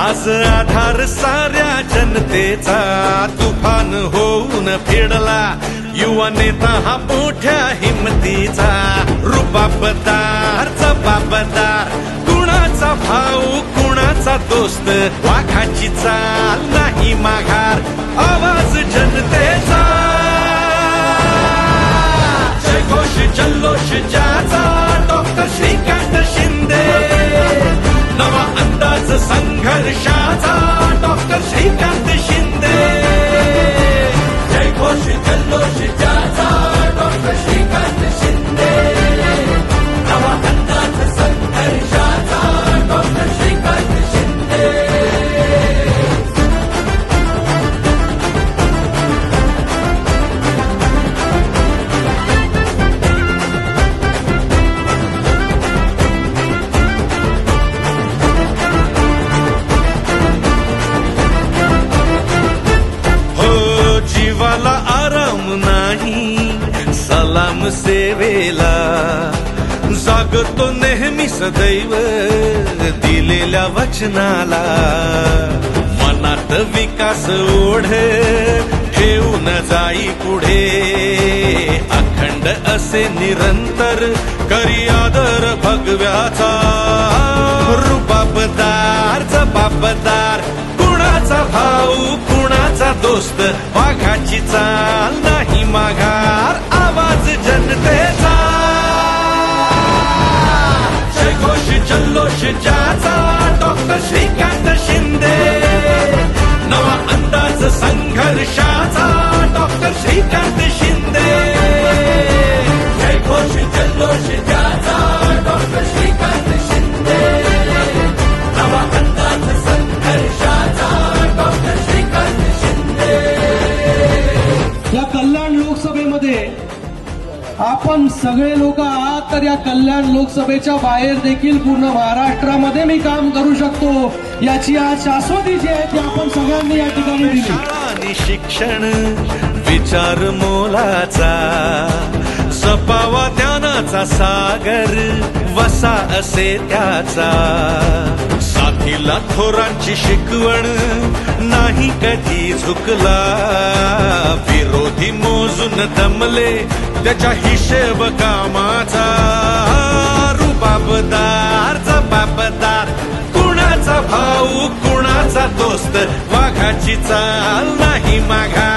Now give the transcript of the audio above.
आज आधार साऱ्या जनतेचा तुफान होऊन फेडला. युवा नेता हा मोठ्या हिमतीचा रुबाबदार जबाबदार कुणाचा भाऊ कुणाचा दोस्त वाघाची चाल the जागतो नेहमी सदैव दिलेल्या वचनाला. मनात विकास ओढ ठेवून जाई पुढे. अखंड असे निरंतर करी आदर भगव्याचा. रुबाबदार जबाबदार कुणाचा भाऊ कुणाचा दोस्त Richardson. आपण सगळे लोक आहात तर या कल्याण लोकसभेच्या बाहेर देखील पूर्ण महाराष्ट्रामध्ये मी काम करू शकतो. याची आज शाश्वती जी आहे ती आपण सगळ्यांनी या ठिकाणी दिली. शिक्षण विचार मोलाचा सपावा ज्ञानाचा सागर वसा असे त्याचा. साथीला थोरांची शिकवण नाही कधी झुकला. विरोधी मोजून दमले त्याच्या हिशेब कामाचा. रुबाबदार जबाबदार कुणाचा भाऊ कुणाचा दोस्त वाघाची चाल नाही माघा